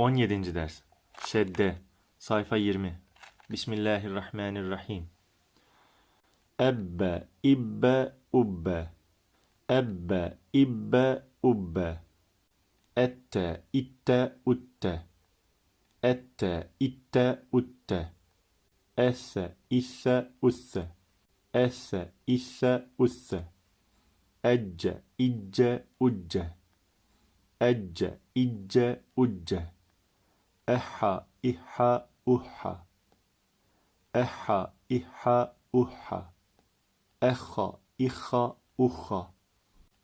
17. ders. Şedde. Sayfa 20. Bismillahirrahmanirrahim. Ebbe, ibbe, ubbe. Ebbe, ibbe, ubbe. Ette, itte, utte. Ette, itte, utte. Esse, isse, usse. Esse, isse, usse. Ecce, icce, ucce. Ecce, icce, ucce. أحا إحا أحا أحا إحا أحا أخا إخا أخا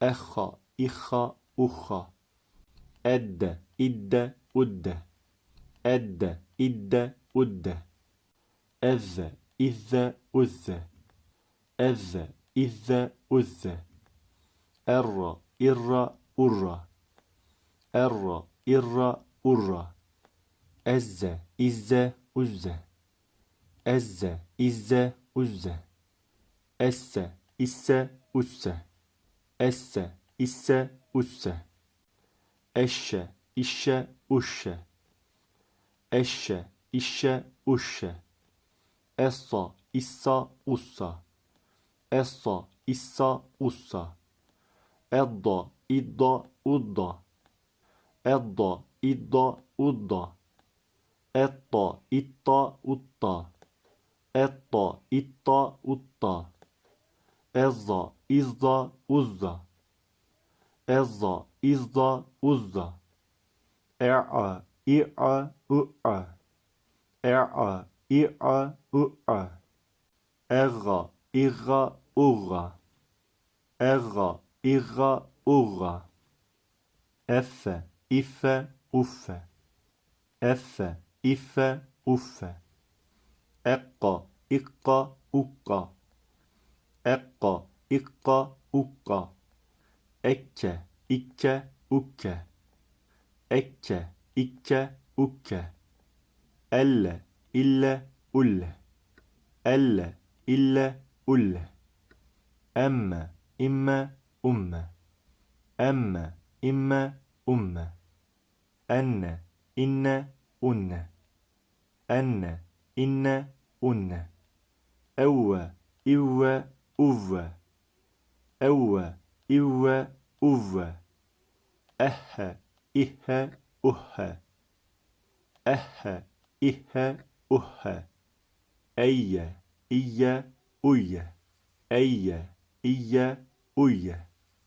أخا إخا أخا أد إد أد. أد إد أد. أذ إذ أذ. أذ إذ أذ. أر إر أر. أر إر أر. Ezze, izze, uzze. Ezze, izze, uzze. Esse, isse, usse. Esse, isse, usse. Eşşe, işşe, uşşe. Eşşe, işşe, uşşe. Essa, issa, ussa. Essa, issa, ussa. Edda, idda, udda. Edda, idda, udda. Etta, itta, utta. Etta, itta, utta. Ezza, izza, uzza. Ezza, izza, uzza. E'a, i'a, u'a. E'a, i'a, u'a. Erra, irra, urra. Erra, irra, urra. Effe, iffe, uffe. Effe, إف أف. أق إق أق أق إق أق أك إك أك. أك إك أك. ألا إلا أل. ألا إلا أل. أما إما أم. أما إما أم. أن إن أن. أن إن أن. أو إو أو. أو إو أو. أه إه أه. أه إه أه. أي إي أي. أي إي أي.